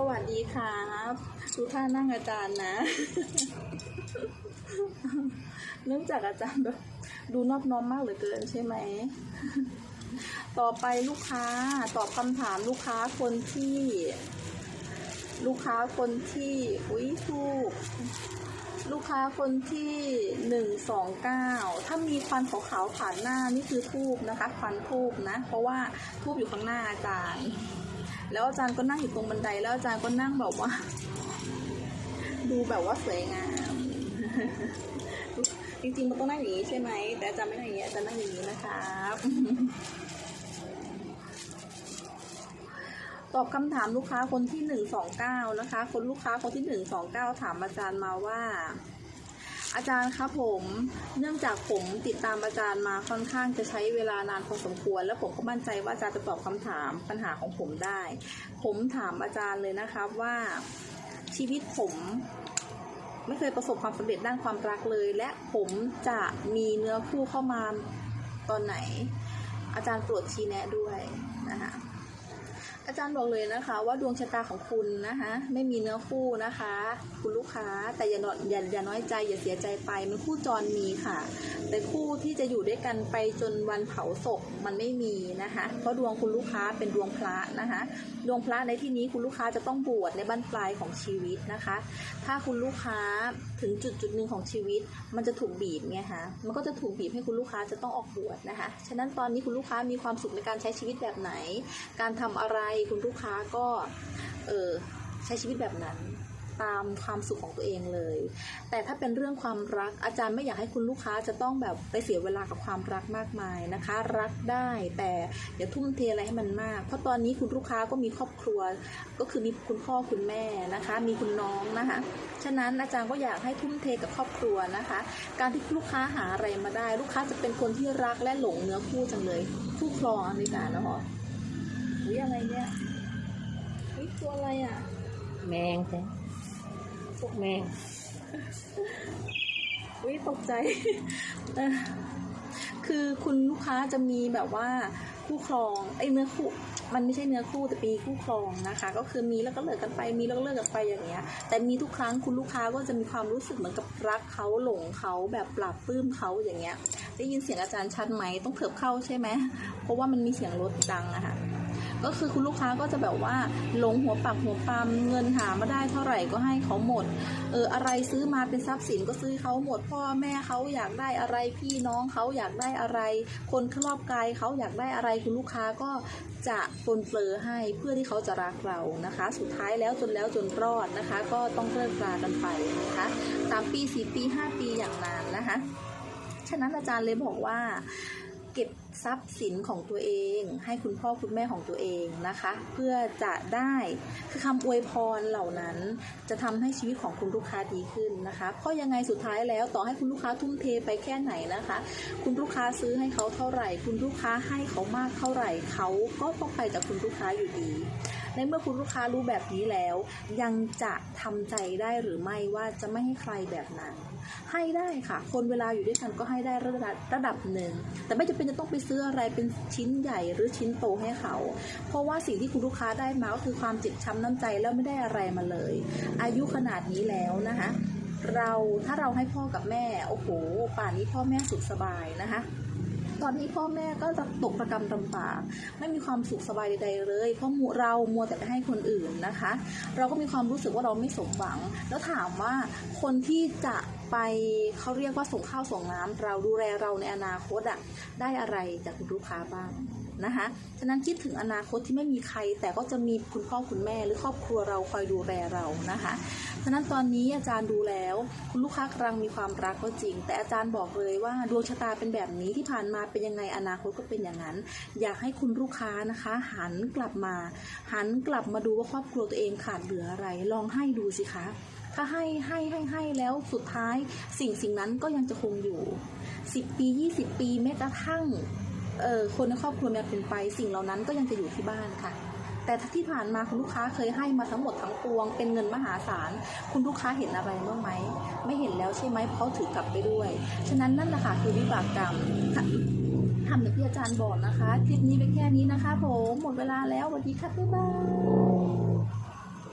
สวัสดีครับดูท่านั่งอาจารย์นะ เนื่องจากอาจารย์แบบดูนอบน้อมมากเหลือเกินใช่ไหม ต่อไปลูกค้าตอบคำถามลูกค้าคนที่ ลูกค้าคนที่ อุ้ยทู ค้าคนที่หนึ่งสองเก้าถ้ามีควันขาวๆผ่านหน้านี่คือทูบนะคะควันทูบนะ เพราะว่าทูบอยู่ข้างหน้าอาจารย์ แล้วอาจารย์ก็นั่งอยู่ตรงบันไดแล้วอาจารย์ก็นั่งแบบว่า ดูแบบว่าสวยงามจริงๆมันต้องนั่งอย่างนี้ใช่ไหม แต่อาจารย์ไม่นั่งอย่างนี้อาจารย์นั่งอย่างนี้นะครับตอบคำถามลูกค้าคนที่หนึ่งสองเก้านะคะ คนลูกค้าคนที่หนึ่งสองเก้าถามอาจารย์มาว่า อาจารย์ครับผม เนื่องจากผมติดตามอาจารย์มาค่อนข้างจะใช้เวลานานพอสมควร แล้วผมก็มั่นใจว่าอาจารย์จะตอบคำถามปัญหาของผมได้ ผมถามอาจารย์เลยนะครับว่าชีวิตผมไม่เคยประสบความสำเร็จด้านความรักเลย และผมจะมีเนื้อคู่เข้ามาตอนไหน อาจารย์โปรดชี้แนะด้วยนะคะ อาจารย์บอกเลยนะคะ ว่าดวงชะตาของคุณนะคะ ไม่มีเนื้อคู่นะคะ คุณลูกค้าแต่อย่าน้อยอย่าอย่าน้อยใจอย่าเสียใจไปมันคู่จรมีค่ะ แต่คู่ที่จะอยู่ด้วยกันไปจนวันเผาศพมันไม่มีนะคะเพราะดวงคุณลูกค้าเป็นดวงพระนะคะ ดวงพระในที่นี้คุณลูกค้าจะต้องบวชในบั้นปลายของชีวิตนะคะ ถ้าคุณลูกค้าถึงจุดจุดหนึ่งของชีวิต มันจะถูกบีบไงคะมันก็จะถูกบีบให้คุณลูกค้าจะต้องออกบวชนะคะ ฉะนั้นตอนนี้คุณลูกค้ามีความสุขในการใช้ชีวิตแบบไหน การทำอะไรคุณลูกค้าก็เออใช้ชีวิตแบบนั้นตามความสุขของตัวเองเลย แต่ถ้าเป็นเรื่องความรักอาจารย์ไม่อยากให้คุณลูกค้าจะต้องแบบไปเสียเวลากับความรักมากมายนะคะ รักได้แต่อย่าทุ่มเทอะไรให้มันมาก เพราะตอนนี้คุณลูกค้าก็มีครอบครัว ก็คือมีคุณพ่อคุณแม่นะคะ มีคุณน้องนะคะ ฉะนั้นอาจารย์ก็อยากให้ทุ่มเทกับครอบครัวนะคะ การที่ลูกค้าหาอะไรมาได้ ลูกค้าจะเป็นคนที่รักและหลงเนื้อคู่จังเลย คู่ครองอเมริกานะหร ออุ้ยอะไรเนี่ยอุ้ยตัวอะไรอะ แมงจ้ะพวกแมง อุ้ยตกใจเออคือคุณลูกค้าจะมีแบบว่าคู่ครองไอ้ยเนื้อคู่มันไม่ใช่เนื้อคู่แต่ปีคู่ครองนะคะ ก็คือมีแล้วก็เลิกกันไป มีแล้วก็เลิกกันไปอย่างเงี้ย แต่มีทุกครั้งคุณลูกค้าก็จะมีความรู้สึกเหมือนกับรักเขาหลงเขาแบบปราบปลื้มเขาอย่างเงี้ย ได้ยินเสียงอาจารย์ชัดไหมต้องเถิบเข้าใช่ไหมเพราะว่ามันมีเสียงรถดังอะค่ะ ก็คือคุณลูกค้าก็จะแบบว่าหลงหัวปักหัวปามเงินหามาได้เท่าไหร่ก็ให้เขาหมด เอออะไรซื้อมาเป็นทรัพย์สินก็ซื้อเขาหมด พ่อแม่เขาอยากได้อะไรพี่น้องเขาอยากได้อะไร คนครอบกายเขาอยากได้อะไรคุณลูกค้าก็จะปนเปื้อให้เพื่อที่เขาจะรักเรานะคะ สุดท้ายแล้วจนแล้วจนรอดนะคะ ก็ต้องเลิกรากันไปนะคะสามปีสี่ปีห้าปีอย่างนานนะคะฉะนั้นอาจารย์เลยบอกว่า เก็บทรัพย์สินของตัวเอง ให้คุณพ่อคุณแม่ของตัวเองนะคะ เพื่อจะได้คือคำอวยพรเหล่านั้น จะทำให้ชีวิตของคุณลูกค้าดีขึ้นนะคะเพราะยังไงสุดท้ายแล้วต่อให้คุณลูกค้าทุ่มเทไปแค่ไหนนะคะ คุณลูกค้าซื้อให้เขาเท่าไหร่ คุณลูกค้าให้เขามากเท่าไหร่เขาก็ต้องไปกับคุณลูกค้าอยู่ดีในเมื่อคุณลูกค้ารู้แบบนี้แล้ว ยังจะทำใจได้หรือไม่ว่าจะไม่ให้ใครแบบนั้น ให้ได้ค่ะ คนเวลาอยู่ด้วยกันก็ให้ได้ระดับระดับหนึ่ง แต่ไม่จำเป็นจะต้องไปซื้ออะไรเป็นชิ้นใหญ่หรือชิ้นโตให้เขา เพราะว่าสิ่งที่คุณลูกค้าได้มาก็คือความเจ็บช้ำน้ำใจแล้วไม่ได้อะไรมาเลย อายุขนาดนี้แล้วนะคะ เราถ้าเราให้พ่อกับแม่ โอ้โห ป่านนี้พ่อแม่สุขสบายนะคะ ตอนนี้พ่อแม่ก็จะตกประกรรมต่างๆ ไม่มีความสุขสบายใดๆเลย เพราะมัวเรามัวแต่ไปให้คนอื่นนะคะ เราก็มีความรู้สึกว่าเราไม่สมหวัง แล้วถามว่าคนที่จะไปเขาเรียกว่าส่งข้าวส่งน้ำเราดูแลเราในอนาคตอะได้อะไรจากคุณลูกค้าบ้าง นะคะ ฉะนั้นคิดถึงอนาคตที่ไม่มีใคร แต่ก็จะมีคุณพ่อคุณแม่หรือครอบครัวเราคอยดูแลเรานะคะ ฉะนั้นตอนนี้อาจารย์ดูแล้ว คุณลูกค้ากำลังมีความรักก็จริง แต่อาจารย์บอกเลยว่าดวงชะตาเป็นแบบนี้ที่ผ่านมาเป็นยังไงอนาคตก็เป็นอย่างนั้น อยากให้คุณลูกค้านะคะ หันกลับมา หันกลับมาดูว่าครอบครัวตัวเองขาดเหลืออะไร ลองให้ดูสิคะถ้าให้ให้ให้ให้แล้วสุดท้ายสิ่งสิ่งนั้นก็ยังจะคงอยู่ 10 ปี 20 ปีแม้กระทั่ง คนในครอบครัวเนี่ยเป็นไป สิ่งเหล่านั้นก็ยังจะอยู่ที่บ้านค่ะ แต่ที่ผ่านมาคุณลูกค้าเคยให้มาทั้งหมดทั้งปวง เป็นเงินมหาศาล คุณลูกค้าเห็นอะไรบ้างไหม ไม่เห็นแล้วใช่ไหมเพราะถือกลับไปด้วย ฉะนั้นนั่นแหละค่ะคือวิบากกรรมทำอย่างที่อาจารย์บอกนะคะ คลิปนี้ไปแค่นี้นะคะผม หมดเวลาแล้วสวัสดีค่ะ บ๊ายบาย